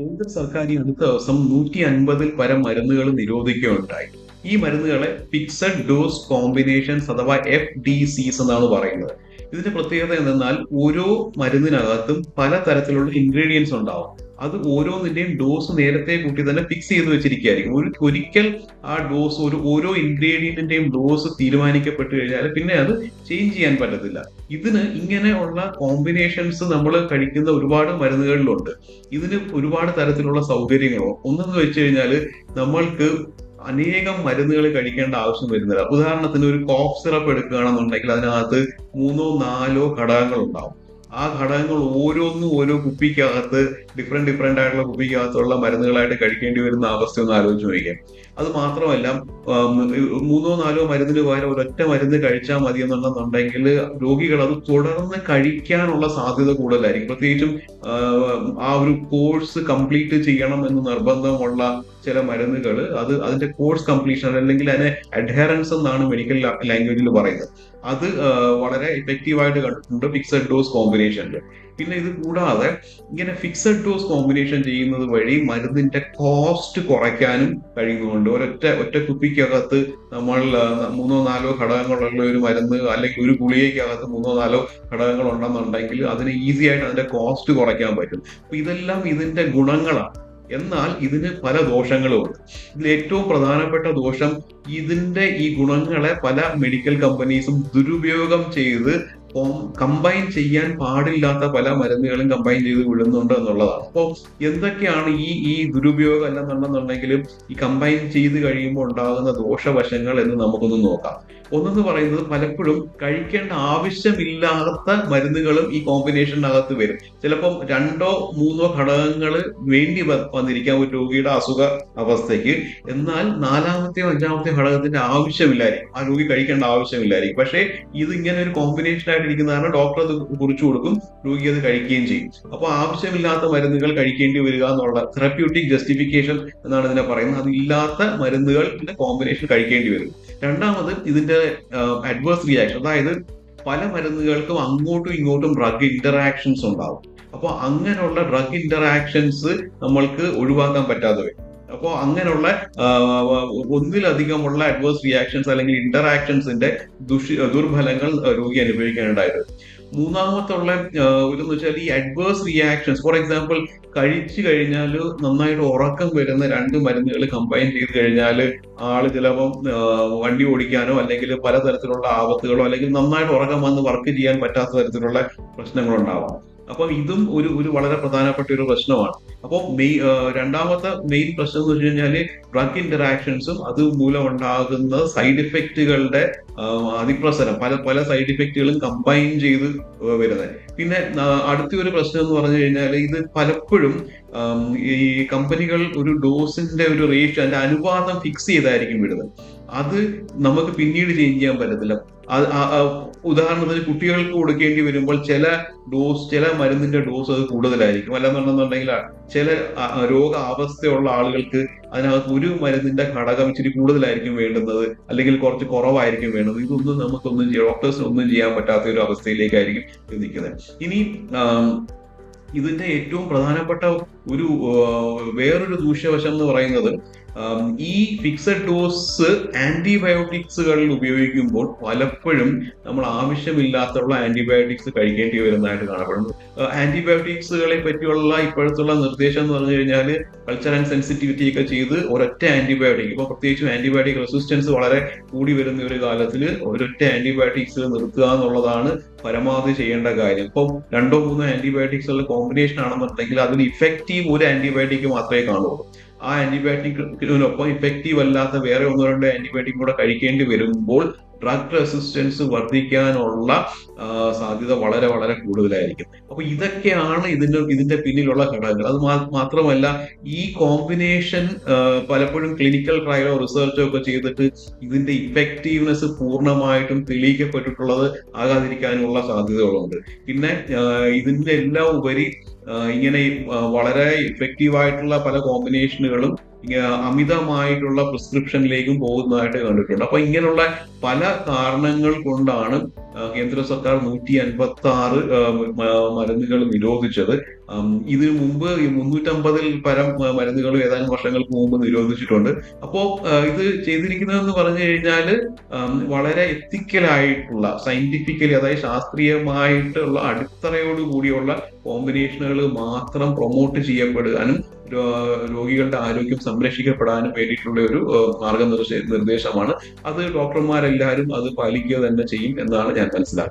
കേന്ദ്ര സർക്കാർ ഈ അടുത്ത ദിവസം നൂറ്റി അൻപതിൽ പരം മരുന്നുകൾ നിരോധിക്കുകയുണ്ടായി. ഈ മരുന്നുകളെ ഫിക്സഡ് ഡോസ് കോമ്പിനേഷൻസ് അഥവാ എഫ് ഡി സീസ് എന്നാണ് പറയുന്നത്. ഇതിന്റെ പ്രത്യേകത എന്തെന്നാൽ ഓരോ മരുന്നിനകത്തും പല തരത്തിലുള്ള ഇൻഗ്രീഡിയൻസ് ഉണ്ടാവും. അത് ഓരോന്നിന്റെയും ഡോസ് നേരത്തെ കൂട്ടി തന്നെ ഫിക്സ് ചെയ്ത് വെച്ചിരിക്കുകയായിരിക്കും. ഒരു ഒരിക്കൽ ആ ഡോസ് ഒരു ഓരോ ഇൻഗ്രീഡിയന്റിന്റെയും ഡോസ് തീരുമാനിക്കപ്പെട്ട് കഴിഞ്ഞാൽ പിന്നെ അത് ചേഞ്ച് ചെയ്യാൻ പറ്റത്തില്ല. ഇതിന് ഇങ്ങനെയുള്ള കോമ്പിനേഷൻസ് നമ്മൾ കഴിക്കുന്ന ഒരുപാട് മരുന്നുകളിലുണ്ട്. ഇതിന് ഒരുപാട് തരത്തിലുള്ള സൗകര്യങ്ങളോ ഒന്നെന്ന് വെച്ച് കഴിഞ്ഞാൽ നമ്മൾക്ക് അനേകം മരുന്നുകൾ കഴിക്കേണ്ട ആവശ്യം വരുന്നില്ല. ഉദാഹരണത്തിന് ഒരു കോഫ് സിറപ്പ് എടുക്കുകയാണെന്നുണ്ടെങ്കിൽ അതിനകത്ത് മൂന്നോ നാലോ ഘടകങ്ങൾ ഉണ്ടാവും ആ ഘടകങ്ങൾ ഓരോന്നും ഓരോ കുപ്പിക്കകത്ത് ഡിഫറെന്റ് ഡിഫറെന്റ് ആയിട്ടുള്ള കുപ്പിക്കകത്തുള്ള മരുന്നുകളായിട്ട് കഴിക്കേണ്ടി വരുന്ന അവസ്ഥ ഒന്ന് ആലോചിച്ച് നോക്കിയാൽ അത് മാത്രമല്ല മൂന്നോ നാലോ മരുന്നിന് പകരം ഒരൊറ്റ മരുന്ന് കഴിച്ചാൽ മതി എന്നുണ്ടെന്നുണ്ടെങ്കിൽ രോഗികൾ അത് തുടർന്ന് കഴിക്കാനുള്ള സാധ്യത കൂടുതലായിരിക്കും. പ്രത്യേകിച്ചും ആ ഒരു കോഴ്സ് കംപ്ലീറ്റ് ചെയ്യണം എന്ന് നിർബന്ധമുള്ള ചില മരുന്നുകൾ അത് അതിന്റെ കോഴ്സ് കംപ്ലീഷൻ അല്ലെങ്കിൽ അതിനെ അഡ്ഹറൻസ് എന്നാണ് മെഡിക്കൽ ലാംഗ്വേജിൽ പറയുന്നത്. അത് വളരെ എഫക്റ്റീവായിട്ട് കണ്ടിട്ടുണ്ട് ഫിക്സഡ് ഡോസ് കോമ്പിനേഷനിൽ പിന്നെ ഇത് കൂടാതെ ഇങ്ങനെ ഫിക്സഡ് ഡോസ് കോമ്പിനേഷൻ ചെയ്യുന്നത് വഴി മരുന്നിന്റെ കോസ്റ്റ് കുറയ്ക്കാനും കഴിയുന്നുണ്ട്. ഒരൊറ്റ ഒറ്റ കുപ്പിക്കകത്ത് നമ്മൾ മൂന്നോ നാലോ ഘടകങ്ങളുള്ള ഒരു മരുന്ന് അല്ലെങ്കിൽ ഒരു ഗുളികയ്ക്കകത്ത് മൂന്നോ നാലോ ഘടകങ്ങൾ ഉണ്ടെന്നുണ്ടെങ്കിൽ അതിന് ഈസി ആയിട്ട് അതിന്റെ കോസ്റ്റ് കുറയ്ക്കാൻ പറ്റും. അപ്പൊ ഇതെല്ലാം ഇതിന്റെ ഗുണങ്ങളാണ്. എന്നാൽ ഇതിന് പല ദോഷങ്ങളുമുണ്ട്. ഇതിൽ ഏറ്റവും പ്രധാനപ്പെട്ട ദോഷം ഇതിന്റെ ഈ ഗുണങ്ങളെ പല മെഡിക്കൽ കമ്പനീസും ദുരുപയോഗം ചെയ്ത് കമ്പൈൻ ചെയ്യാൻ പാടില്ലാത്ത പല മരുന്നുകളും കമ്പൈൻ ചെയ്ത് വിടുന്നുണ്ട് എന്നുള്ളതാണ്. അപ്പോൾ എന്തൊക്കെയാണ് ഈ ഈ ദുരുപയോഗം അല്ലെന്നുണ്ടെന്നുണ്ടെങ്കിലും ഈ കമ്പൈൻ ചെയ്ത് കഴിയുമ്പോൾ ഉണ്ടാകുന്ന ദോഷവശങ്ങൾ എന്ന് നമുക്കൊന്ന് നോക്കാം. ഒന്നെന്ന് പറയുന്നത് പലപ്പോഴും കഴിക്കേണ്ട ആവശ്യമില്ലാത്ത മരുന്നുകളും ഈ കോമ്പിനേഷനകത്ത് വരും. ചിലപ്പം രണ്ടോ മൂന്നോ ഘടകങ്ങൾ വേണ്ടി വന്നിരിക്കാം ഒരു രോഗിയുടെ അസുഖ അവസ്ഥയ്ക്ക്. എന്നാൽ നാലാമത്തെയോ അഞ്ചാമത്തെയോ ഘടകത്തിന്റെ ആവശ്യമില്ലായിരിക്കും. ആ രോഗി കഴിക്കേണ്ട ആവശ്യമില്ലായിരിക്കും. പക്ഷേ ഇത് ഇങ്ങനെ ഒരു കോമ്പിനേഷൻ ആയിട്ട് ഇരിക്കുന്ന കാരണം ഡോക്ടർ അത് കുറിച്ചു കൊടുക്കും രോഗി അത് കഴിക്കുകയും ചെയ്യും. അപ്പോൾ ആവശ്യമില്ലാത്ത മരുന്നുകൾ കഴിക്കേണ്ടി വരിക എന്നുള്ള തെറപ്യൂട്ടിക് ജസ്റ്റിഫിക്കേഷൻ എന്നാണ് ഇതിനെ പറയുന്നത്. അതില്ലാത്ത മരുന്നുകളുടെ കോമ്പിനേഷൻ കഴിക്കേണ്ടി വരും. രണ്ടാമത് ഇതിന്റെ അഡ്വേഴ്സ് റിയാക്ഷൻ അതായത് പല മരുന്നുകൾക്കും അങ്ങോട്ടും ഇങ്ങോട്ടും ഡ്രഗ് ഇന്ററാക്ഷൻസ് ഉണ്ടാവും. അപ്പോൾ അങ്ങനെയുള്ള ഡ്രഗ് ഇന്ററാക്ഷൻസ് നമ്മൾക്ക് ഒഴിവാക്കാൻ പറ്റാതെ വരും. അപ്പോൾ അങ്ങനെയുള്ള ഒന്നിലധികമുള്ള അഡ്വേഴ്സ് റിയാക്ഷൻസ് അല്ലെങ്കിൽ ഇന്ററാക്ഷൻസിന്റെ ദുഷി ദുർഫലങ്ങൾ രോഗി മൂന്നാമത്തെ മൂന്നാമത്തുള്ള ഇതെന്ന് വെച്ചാൽ ഈ അഡ്വേഴ്സ് റിയാക്ഷൻസ് ഫോർ എക്സാമ്പിൾ കഴിച്ചു കഴിഞ്ഞാൽ നന്നായിട്ട് ഉറക്കം വരുന്ന രണ്ട് മരുന്നുകൾ കമ്പൈൻ ചെയ്ത് കഴിഞ്ഞാൽ ആൾ ചിലപ്പം വണ്ടി ഓടിക്കാനോ അല്ലെങ്കിൽ പലതരത്തിലുള്ള ആപത്തുകളോ അല്ലെങ്കിൽ നന്നായിട്ട് ഉറക്കം വന്ന് വർക്ക് ചെയ്യാൻ പറ്റാത്ത തരത്തിലുള്ള പ്രശ്നങ്ങളുണ്ടാവാം. അപ്പം ഇതും ഒരു ഒരു വളരെ പ്രധാനപ്പെട്ട ഒരു പ്രശ്നമാണ്. അപ്പോൾ മെയ് രണ്ടാമത്തെ മെയിൻ പ്രശ്നം എന്ന് വെച്ച് കഴിഞ്ഞാൽ ഡ്രഗ് ഇന്ററാക്ഷൻസും അത് മൂലം ഉണ്ടാകുന്ന സൈഡ് ഇഫക്റ്റുകളുടെ അതിപ്രസരം. പല പല സൈഡ് ഇഫക്റ്റുകളും കമ്പൈൻ ചെയ്ത് വരുന്നത്. പിന്നെ അടുത്ത ഒരു പ്രശ്നം എന്ന് പറഞ്ഞു കഴിഞ്ഞാൽ ഇത് പലപ്പോഴും ഈ കമ്പനികൾ ഒരു ഡോസിന്റെ ഒരു റേഷ്യോ അതിന്റെ അനുപാതം ഫിക്സ് ചെയ്തായിരിക്കും വിടുന്നത്. അത് നമുക്ക് പിന്നീട് ചേഞ്ച് ചെയ്യാൻ പറ്റത്തില്ല. ഉദാഹരണത്തിന് കുട്ടികൾക്ക് കൊടുക്കേണ്ടി വരുമ്പോൾ ചില ഡോസ് ചില മരുന്നിന്റെ ഡോസ് അത് കൂടുതലായിരിക്കും. അല്ലാന്നുണ്ടെന്നുണ്ടെങ്കിൽ ചില രോഗാവസ്ഥയുള്ള ആളുകൾക്ക് അതിനകത്ത് ഒരു മരുന്നിന്റെ ഘടകം ഇച്ചിരി കൂടുതലായിരിക്കും വേണ്ടുന്നത്. അല്ലെങ്കിൽ കുറച്ച് കുറവായിരിക്കും വേണ്ടത് ഇതൊന്നും നമുക്കൊന്നും ഡോക്ടേഴ്സിന് ഒന്നും ചെയ്യാൻ പറ്റാത്ത ഒരു അവസ്ഥയിലേക്കായിരിക്കും നിൽക്കുന്നത്. ഇനി ഇതിന്റെ ഏറ്റവും പ്രധാനപ്പെട്ട ഒരു വേറൊരു ദൂഷ്യവശം എന്ന് പറയുന്നത് ഈ ഫിക്സഡ് ഡോസ് ആന്റിബയോട്ടിക്സുകളിൽ ഉപയോഗിക്കുമ്പോൾ പലപ്പോഴും നമ്മൾ ആവശ്യമില്ലാത്തുള്ള ആന്റിബയോട്ടിക്സ് കഴിക്കേണ്ടി വരുന്നതായിട്ട് കാണപ്പെടുന്നു. ആന്റിബയോട്ടിക്സുകളെ പറ്റിയുള്ള ഇപ്പോഴത്തുള്ള നിർദ്ദേശം എന്ന് പറഞ്ഞു കഴിഞ്ഞാൽ കൾച്ചർ ആൻഡ് സെൻസിറ്റിവിറ്റി ഒക്കെ ചെയ്ത് ഒരൊറ്റ ആന്റിബയോട്ടിക് ഇപ്പോൾ പ്രത്യേകിച്ചും ആന്റിബയോട്ടിക് റെസിസ്റ്റൻസ് വളരെ കൂടി വരുന്ന ഒരു കാലത്തിൽ ഒരൊറ്റ ആന്റിബയോട്ടിക്സ് നിർത്തുക എന്നുള്ളതാണ് പരമാവധി ചെയ്യേണ്ട കാര്യം. ഇപ്പം രണ്ടോ മൂന്നോ ആന്റിബയോട്ടിക്സുകളുടെ കോമ്പിനേഷൻ ആണെന്നുണ്ടെങ്കിൽ അതിൽ ഇഫക്റ്റീവ് ഒരു ആന്റിബയോട്ടിക് മാത്രമേ കാണുള്ളൂ. ആ ആന്റിബയോട്ടിക്കിനൊപ്പം ഇഫക്റ്റീവ് അല്ലാത്ത വേറെ ഒന്നോ രണ്ടോ ആന്റിബയോട്ടിക് കൂടെ കഴിക്കേണ്ടി വരുമ്പോൾ ഡ്രഗ് റെസിസ്റ്റൻസ് വർദ്ധിക്കാനുള്ള സാധ്യത വളരെ വളരെ കൂടുതലായിരിക്കും. അപ്പൊ ഇതൊക്കെയാണ് ഇതിന്റെ ഇതിന്റെ പിന്നിലുള്ള ഘടകങ്ങൾ. അത് മാത്രമല്ല ഈ കോമ്പിനേഷൻ പലപ്പോഴും ക്ലിനിക്കൽ ട്രയലോ റിസർച്ചോ ഒക്കെ ചെയ്തിട്ട് ഇതിന്റെ ഇഫക്റ്റീവ്നെസ് പൂർണമായിട്ടും തെളിയിക്കപ്പെട്ടിട്ടുള്ളത് ആകാതിരിക്കാനുള്ള സാധ്യതകളുണ്ട്. പിന്നെ ഇതിന്റെ എല്ലാം ഉപരി ഇങ്ങനെ വളരെ ഇഫക്റ്റീവ് ആയിട്ടുള്ള പല കോമ്പിനേഷനുകളും അമിതമായിട്ടുള്ള പ്രിസ്ക്രിപ്ഷനിലേക്കും പോകുന്നതായിട്ട് കണ്ടിട്ടുണ്ട്. അപ്പൊ ഇങ്ങനെയുള്ള പല കാരണങ്ങൾ കൊണ്ടാണ് കേന്ദ്ര സർക്കാർ നൂറ്റി അൻപത്തി ആറ് മരുന്നുകൾ നിരോധിച്ചത്. ഇതിനു മുമ്പ് മുന്നൂറ്റമ്പതിൽ പരം മരുന്നുകൾ ഏതാനും വർഷങ്ങൾക്ക് മുമ്പ് നിരോധിച്ചിട്ടുണ്ട്. അപ്പോ ആ, ഇത് ചെയ്തിരിക്കുന്നതെന്ന് പറഞ്ഞു കഴിഞ്ഞാൽ വളരെ എത്തിക്കലായിട്ടുള്ള സയന്റിഫിക്കലി അതായത് ശാസ്ത്രീയമായിട്ടുള്ള അടിത്തറയോട് കൂടിയുള്ള കോമ്പിനേഷനുകൾ മാത്രം പ്രൊമോട്ട് ചെയ്യപ്പെടാനും രോഗികളുടെ ആരോഗ്യം സംരക്ഷിക്കപ്പെടാനും വേണ്ടിയിട്ടുള്ള ഒരു മാർഗനിർദ്ദേശമാണ് മാർഗനിർദ്ദേശ നിർദ്ദേശമാണ്. അത് ഡോക്ടർമാരെല്ലാവരും അത് പാലിക്കുക തന്നെ ചെയ്യും എന്നാണ് ಅಂತ ಅನ್ಸಿದಾಗ